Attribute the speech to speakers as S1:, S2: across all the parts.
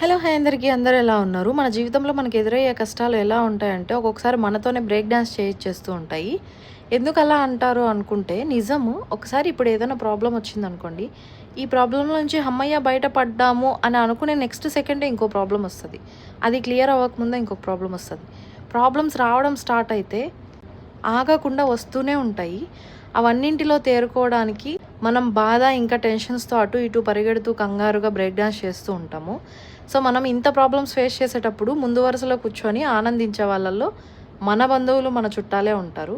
S1: Hello hi అందరికీ. అందరూ ఎలా ఉన్నారు? మన జీవితంలో మనకు ఎదురయ్యే కష్టాలు ఎలా ఉంటాయంటే ఒక్కొక్కసారి మనతోనే బ్రేక్ డాన్స్ చేయించేస్తూ ఉంటాయి. ఎందుకు అలా అంటారు అనుకుంటే నిజము ఒకసారి ఇప్పుడు ఏదైనా ప్రాబ్లం వచ్చిందనుకోండి ఈ ప్రాబ్లం నుంచి అమ్మయ్య బయటపడ్డాము అని అనుకునే నెక్స్ట్ సెకండే ఇంకో ప్రాబ్లం వస్తుంది. అది క్లియర్ అవ్వకముందే ఇంకొక ప్రాబ్లం వస్తుంది. ప్రాబ్లమ్స్ రావడం స్టార్ట్ అయితే ఆగకుండా వస్తూనే ఉంటాయి. అవన్నింటిలో తేరుకోవడానికి మనం బాధ ఇంకా టెన్షన్స్తో అటు ఇటు పరిగెడుతూ కంగారుగా బ్రేక్ డాన్స్ చేస్తూ ఉంటాము. సో మనం ఇంత ప్రాబ్లమ్స్ ఫేస్ చేసేటప్పుడు ముందు వరుసలో కూర్చొని ఆనందించే వాళ్ళల్లో మన బంధువులు మన చుట్టాలే ఉంటారు.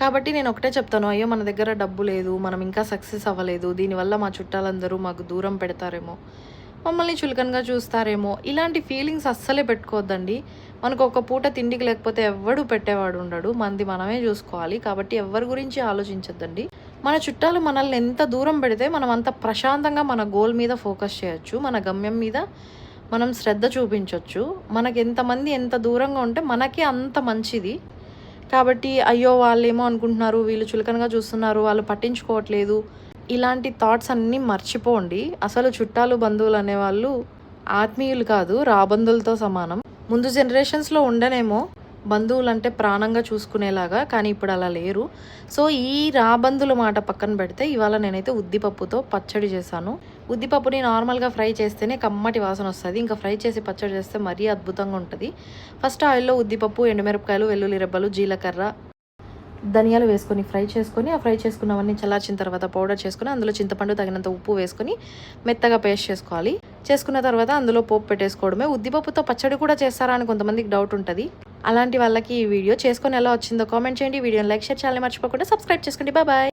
S1: కాబట్టి నేను ఒకటే చెప్తాను అయ్యో మన దగ్గర డబ్బు లేదు మనం ఇంకా సక్సెస్ అవ్వలేదు దీనివల్ల మా చుట్టాలందరూ మాకు దూరం పెడతారేమో. మమ్మల్ని చులకనగా చూస్తారేమో. ఇలాంటి ఫీలింగ్స్ అస్సలే పెట్టుకోవద్దండి. మనకు ఒక పూట తిండికి లేకపోతే ఎవ్వడు పెట్టేవాడు ఉండడు. మనది మనమే చూసుకోవాలి. కాబట్టి ఎవరి గురించి ఆలోచించొద్దండి. మన చుట్టాలు మనల్ని ఎంత దూరం పెడితే మనం అంత ప్రశాంతంగా మన గోల్ మీద ఫోకస్ చేయొచ్చు. మన గమ్యం మీద మనం శ్రద్ధ చూపించవచ్చు మనకి ఎంతమంది ఎంత దూరంగా ఉంటే మనకి అంత మంచిది. కాబట్టి అయ్యో వాళ్ళేమో అనుకుంటున్నారు వీళ్ళు చులకనగా చూస్తున్నారు వాళ్ళు పట్టించుకోవట్లేదు. ఇలాంటి థాట్స్ అన్నీ మర్చిపోండి. అసలు చుట్టాలు బంధువులు అనేవాళ్ళు ఆత్మీయులు కాదు రాబంధులతో సమానం. ముందు జనరేషన్స్లో ఉండనేమో బంధువులు అంటే ప్రాణంగా చూసుకునేలాగా కానీ ఇప్పుడు అలా లేరు. సో ఈ రాబంధుల మాట పక్కన పెడితే ఇవాళ నేనైతే ఉద్దిపప్పుతో పచ్చడి చేశాను. ఉద్దిపప్పుని నార్మల్గా ఫ్రై చేస్తేనే కమ్మటి వాసన వస్తుంది. ఇంకా ఫ్రై చేసి పచ్చడి చేస్తే మరీ అద్భుతంగా ఉంటుంది. ఫస్ట్ ఆయిల్లో ఉద్దిపప్పు ఎండుమిరపకాయలు వెల్లుల్లి రెబ్బలు జీలకర్ర ధనియాలు వేసుకొని ఫ్రై చేసుకొని ఆ ఫ్రై చేసుకున్నవన్నీ చల్లార్చిన తర్వాత పౌడర్ చేసుకుని అందులో చింతపండు తగినంత ఉప్పు వేసుకొని మెత్తగా పేస్ట్ చేసుకోవాలి. చేసుకున్న తర్వాత అందులో పోపు పెట్టేసుకోవడమే. ఉద్దిపప్పుతో పచ్చడి కూడా చేస్తారా అని కొంతమందికి డౌట్ ఉంటుంది. అలాంటి వాళ్ళకి ఈ వీడియో చేసుకొని ఎలా వచ్చిందో కామెంట్ చేయండి. వీడియోని లైక్ షేర్ చేయాలని మర్చిపోకుండా సబ్స్క్రైబ్ చేసుకోండి. బాయ్